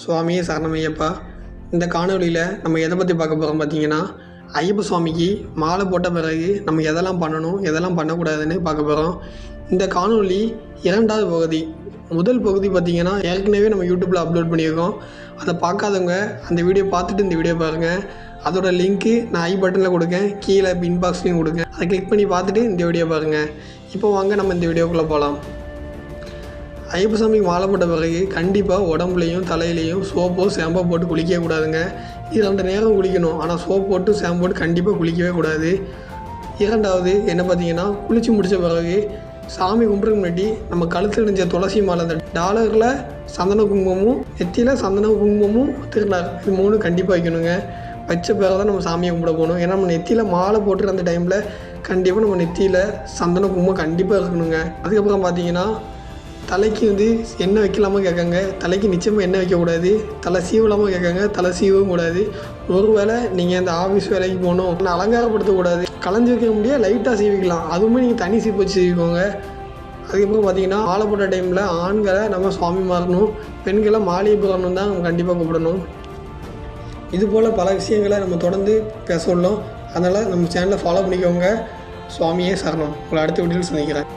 சுவாமியே சரணமையப்பா. இந்த காணொலியில் நம்ம எதை பற்றி பார்க்க போகிறோம் பார்த்தீங்கன்னா ஐயப்ப சுவாமிக்கு மாலை போட்ட பிறகு நம்ம எதெல்லாம் பண்ணணும் எதெல்லாம் பண்ணக்கூடாதுன்னு பார்க்க போகிறோம் இந்த காணொலி இரண்டாவது பகுதி. முதல் பகுதி பார்த்தீங்கன்னா ஏற்கனவே நம்ம யூடியூப்பில் அப்லோட் பண்ணியிருக்கோம். அதை பார்க்காதவங்க அந்த வீடியோ பார்த்துட்டு இந்த வீடியோ பாருங்கள் அதோட லிங்க்கு நான் ஐ பட்டனில் கொடுக்கேன். கீழே இன்பாக்ஸ்லையும் கொடுக்கேன். அதை கிளிக் பண்ணி பார்த்துட்டு இந்த வீடியோ பாருங்கள் இப்போ வாங்க நம்ம இந்த வீடியோக்குள்ளே போகலாம் ஐயப்ப சாமிக்கு மாலை போட்ட பிறகு கண்டிப்பாக உடம்புலையும் தலையிலையும் சோப்போ ஷாம்போ போட்டு குளிக்கவே கூடாதுங்க. இது ரெண்டு நேரம் குளிக்கணும். ஆனால் சோப் போட்டு சேம்பு போட்டு கண்டிப்பாக குளிக்கவே கூடாது. இரண்டாவது என்ன பார்த்தீங்கன்னா குளித்து முடித்த பிறகு சாமி கும்பிட்றதுக்கு முன்னாடி நம்ம கழுத்தில் இருந்த துளசி மாலை அந்த டாலரில் சந்தன குங்குமமும் நெத்தியில் சந்தன குங்குமமும் திருநாள் இது மூணு கண்டிப்பாக வைக்கணுங்க. வச்ச பிறகு தான் நம்ம சாமியை கும்பிட போகணும். ஏன்னா நம்ம நெத்தியில் மாலை போட்டுற அந்த டைமில் கண்டிப்பாக நம்ம நெத்தியில் சந்தன குங்குமம் கண்டிப்பாக இருக்கணுங்க. அதுக்கப்புறம் பார்த்தீங்கன்னா தலைக்கு வந்து எண்ணெய் வைக்கலாமா கேட்காங்க. தலைக்கு நிச்சயமாக எண்ணெய் வைக்கக்கூடாது. தலை சீவலாமா கேட்காங்க. தலை சீவவும் கூடாது. ஒரு வேளை நீங்கள் அந்த ஆஃபீஸ் வேலைக்கு போகணும். ஆனால் அலங்காரப்படுத்தக்கூடாது. கலைஞ்சி வைக்க முடியாது லைட்டாக சீவிக்கலாம். அதுவுமே நீங்கள் தனி சீப்பு வச்சு சீவிக்கோங்க. அதுக்கப்புறம் பார்த்தீங்கன்னா மாலை போட்ட டைமில் ஆண்களை நம்ம சுவாமி மாறணும். பெண்களை மாளிகை போகணும் தான் நம்ம கண்டிப்பாக கூப்பிடணும். இது போல் பல விஷயங்களை நம்ம தொடர்ந்து பேச உள்ளோம். அதனால் நம்ம சேனலை ஃபாலோ பண்ணிக்கோங்க. சுவாமியே சரணம். உங்களை அடுத்த வீடியோவில் சந்திக்கிறேன்.